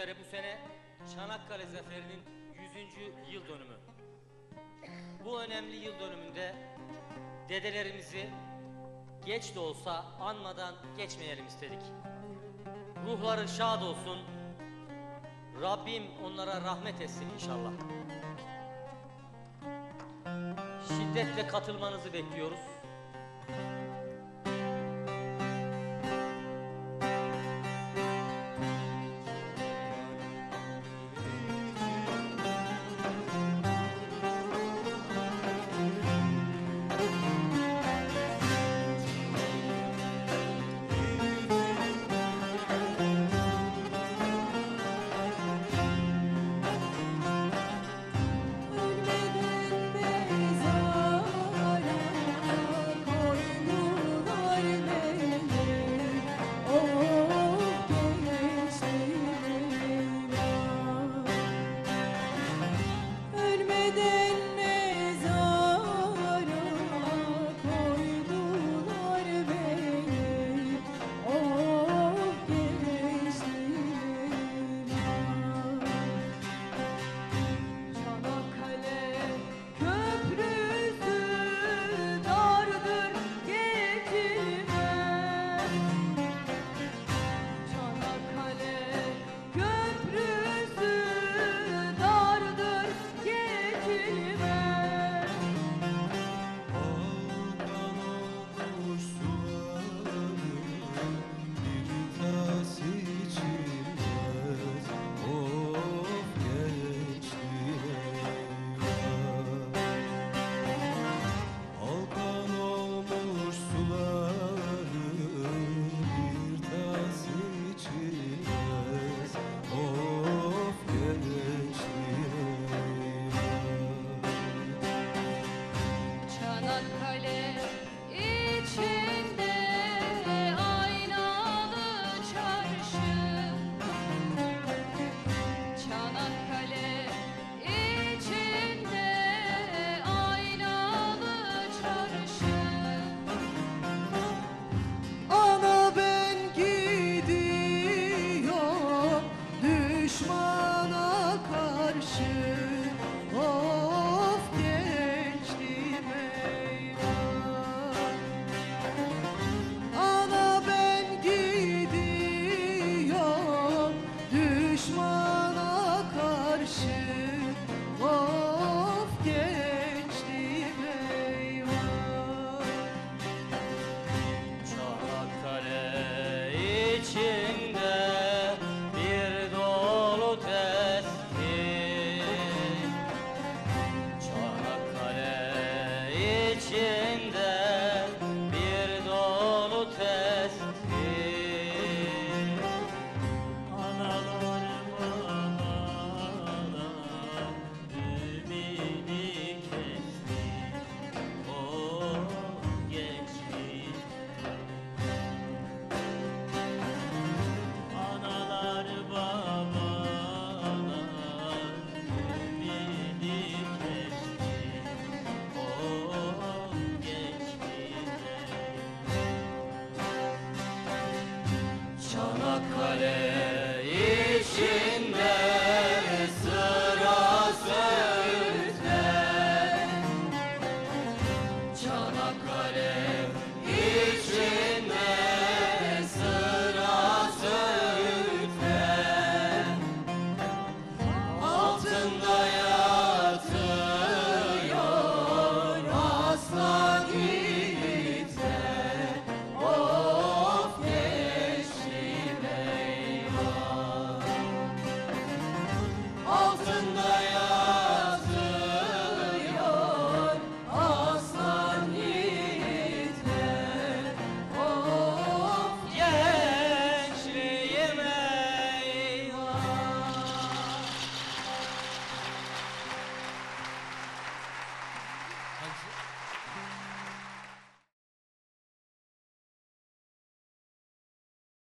üzere bu sene Çanakkale Zaferi'nin 100. yıl dönümü. Bu önemli yıl dönümünde dedelerimizi geç de olsa anmadan geçmeyelim istedik. Ruhları şad olsun. Rabbim onlara rahmet etsin inşallah. Şiddetle katılmanızı bekliyoruz. de